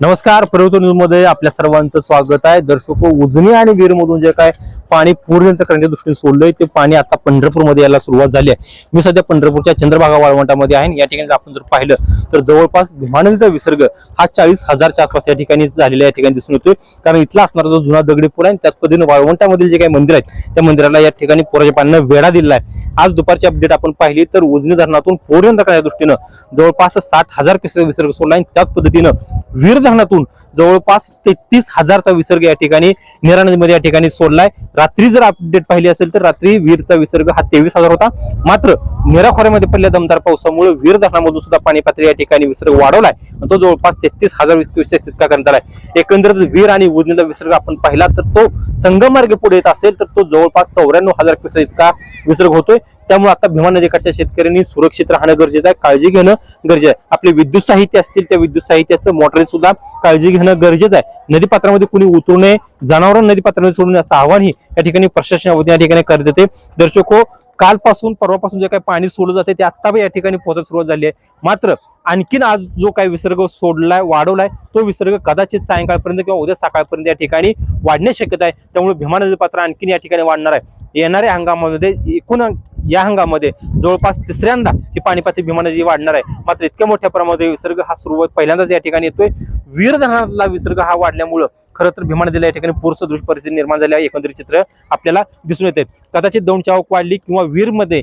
नमस्कार पर्वत न्यूजमध्ये आपल्या सर्वांचं स्वागत आहे. दर्शको उजनी आणि वीर मधून जे काय पाणी पूर्ण करण्याच्या दृष्टीने सोडलंय ते पाणी आता पंढरपूरमध्ये यायला सुरुवात झाली आहे. मी सध्या पंढरपूरच्या चंद्रभागा वाळवंटामध्ये आहे आणि या ठिकाणी आपण जर पाहिलं तर जवळपास भीमा नदीचा विसर्ग हा चाळीस हजारच्या आसपास या ठिकाणी झालेला या ठिकाणी दिसून येतोय. कारण इथला असणारा जो जुना दगडी पूल आहे त्याच पद्धतीने वाळवंटामधील जे काही मंदिर आहेत त्या मंदिराला या ठिकाणी पुराच्या पाण्यानं वेढा दिलेला आहे. आज दुपारची अपडेट आपण पाहिली तर उजनी धरणातून पूर्ण करण्याच्या दृष्टीनं जवळपास साठ हजार क्युसेक विसर्ग सोडला आणि त्याच पद्धतीनं वीर धरणातून जवळपास तेहतीस हजारचा विसर्ग या ठिकाणी निरा नदीमध्ये या ठिकाणी सोडलाय. रात्री जर अपडेट पाहिली असेल तर रात्री वीरचा विसर्ग हा तेवीस हजार होता. मात्र निराखोऱ्यामध्ये पडल्या दमदार पावसामुळे वीर धरणामधून सुद्धा पाणी पातळी या ठिकाणी विसर्ग वाढवलाय. आणि तो जवळपास तेहतीस हजार क्युसेक इतका करण्यात आलाय. एकंदरीत वीर आणि उजनीचा विसर्ग आपण पाहिला तर तो संगमार्ग पुढे येत असेल तर तो जवळपास चौऱ्याण्णव हजार क्युसेक इतका विसर्ग होतोय. त्यामुळे आता भीमा नदीकाठच्या शेतकऱ्यांनी सुरक्षित राहणं गरजेचं आहे काळजी घेणं गरजेचं आहे. आपले विद्युत साहित्य असतील त्या विद्युत साहित्याचं मोटरी सुद्धा काळजी घेणं गरजेचं आहे. नदीपात्रामध्ये कुणी उतरू नये जनावरांना नदीपात्रामध्ये सोडून असं आव्हानही या ठिकाणी प्रशासन या या ठिकाणी करत येते दर्शको हो, कालपासून परवापासून जे काही पाणी सोडलं जाते ते आत्ता या ठिकाणी पोहोचत सुरुवात झाली आहे. मात्र आणखीन आज जो काही विसर्ग सोडलाय वाढवलाय तो विसर्ग कदाचित सायंकाळपर्यंत किंवा उद्या सकाळपर्यंत या ठिकाणी वाढण्याची शक्यता आहे. त्यामुळे भीमा नदी पात्र आणखीन या ठिकाणी वाढणार आहे. येणाऱ्या हंगामामध्ये एकूण या हंगामामध्ये जवळपास तिसऱ्यांदा ही पाणीपाती भीमा नदी वाढणार आहे. मात्र इतक्या मोठ्या प्रमाणात विसर्ग हा सुरुवात पहिल्यांदाच या ठिकाणी येतोय. वीर धरणातला विसर्ग हा वाढल्यामुळं खरं तर भीमा नदीला या ठिकाणी पूरसदृश परिस्थिती निर्माण झाली आहे. एकंदरीत चित्र आपल्याला दिसून येते. कदाचित दोनची आवक वाढली किंवा वीरमध्ये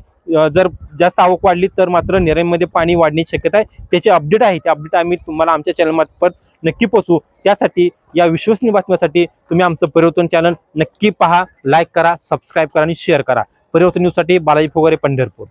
जर जास्त आवक वाढली तर मात्र निरेमध्ये पाणी वाढण्याची शक्यता आहे. त्याचे अपडेट आहे. ते अपडेट आम्ही तुम्हाला आमच्या चॅनलमार्फत नक्की पोहोचू त्यासाठी या विश्वसनीय बातम्यासाठी तुम्ही आमचं परिवर्तन चॅनल नक्की पहा. लाईक करा सबस्क्राईब करा आणि शेअर करा. परिवर्तन न्यूजसाठी बालाजी फोगारे पंढरपूर.